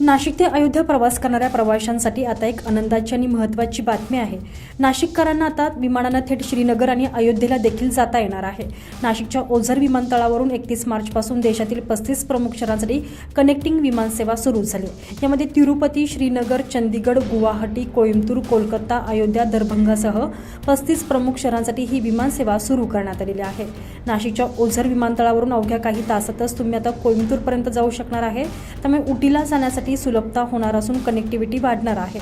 नाशिक ते अयोध्या प्रवास करणाऱ्या प्रवाशांसाठी आता एक आनंदाची आणि महत्त्वाची बातमी आहे. नाशिककरांना आता विमानानं थेट श्रीनगर आणि अयोध्येला देखील जाता येणार आहे. नाशिकच्या ओझर विमानतळावरून एकतीस मार्चपासून देशातील पस्तीस प्रमुख शहरांसाठी कनेक्टिंग विमानसेवा सुरू झाली. यामध्ये तिरुपती श्रीनगर चंदीगड गुवाहाटी कोइंबतूर कोलकाता अयोध्या दरभंगासह पस्तीस प्रमुख शहरांसाठी ही विमानसेवा सुरू करण्यात आलेली आहे. नाशिकच्या ओझर विमानतळावरून अवघ्या काही तासातच तुम्ही आता कोइंबतूरपर्यंत जाऊ शकणार आहे. त्यामुळे उटीला जाण्यासाठी सुलभता होणार असून कनेक्टिव्हिटी वाढणार आहे.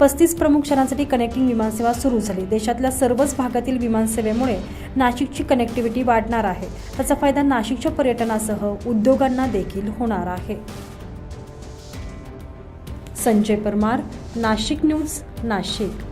पस्तीस प्रमुख शहरांसाठी कनेक्टिंग विमानसेवा सुरू झाली. देशातल्या सर्वच भागातील विमानसेवेमुळे नाशिकची कनेक्टिव्हिटी वाढणार आहे. त्याचा फायदा नाशिकच्या पर्यटनासह उद्योगांना देखील होणार आहे. संजय परमार नाशिक न्यूज नाशिक.